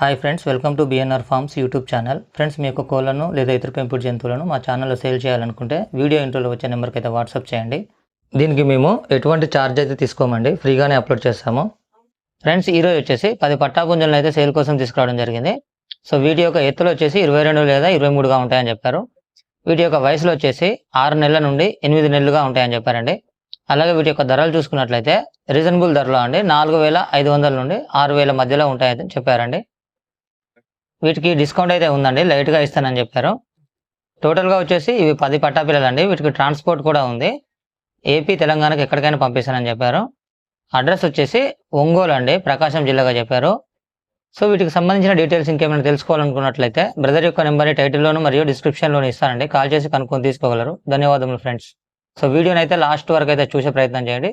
Hi friends welcome to BNR farms YouTube channel friends మీ యొక్క కోళ్ళను లేదా ఇతర పెంపుడు జంతువులను మా ఛానల్లో సేల్ చేయాలనుకుంటే వీడియో ఇంట్రోలో వచ్చే నెంబర్కి అయితే వాట్సాప్ చేయండి. దీనికి మేము ఎటువంటి ఛార్జ్ అయితే తీసుకోమండి ఫ్రీగానే అప్లోడ్ చేస్తాము. ఫ్రెండ్స్ ఈరోజు వచ్చేసి పది పట్టాపుంజలను అయితే సేల్ కోసం తీసుకురావడం జరిగింది. సో వీటి యొక్క ఎత్తులు వచ్చేసి ఇరవై రెండు లేదా ఇరవై మూడుగా ఉంటాయని చెప్పారు. వీటి యొక్క వయసులో వచ్చేసి ఆరు నెలల నుండి ఎనిమిది నెలలుగా ఉంటాయని చెప్పారండి. అలాగే వీటి యొక్క ధరలు చూసుకున్నట్లయితే రీజనబుల్ ధరలో అండి నాలుగు వేల ఐదు వందల నుండి ఆరు వేల మధ్యలో ఉంటాయని చెప్పారండి. వీటికి డిస్కౌంట్ అయితే ఉందండి. లైట్గా ఇస్తానని చెప్పారు. టోటల్గా వచ్చేసి ఇవి పది పట్టాపిల్లలు అండి వీటికి ట్రాన్స్పోర్ట్ కూడా ఉంది. ఏపీ తెలంగాణకి ఎక్కడికైనా పంపిస్తానని చెప్పారు. అడ్రస్ వచ్చేసి ఒంగోలు అండి. ప్రకాశం జిల్లాగా చెప్పారు. సో వీటికి సంబంధించిన డీటెయిల్స్ ఇంకేమైనా తెలుసుకోవాలనుకున్నట్లయితే బ్రదర్ యొక్క నెంబర్ టైటిల్లోను మరియు డిస్క్రిప్షన్లోను ఇస్తానండి. కాల్ చేసి కనుక్కొని తీసుకోగలరు. ధన్యవాదములు ఫ్రెండ్స్. సో వీడియోని అయితే లాస్ట్ వరకు అయితే చూసే ప్రయత్నం చేయండి.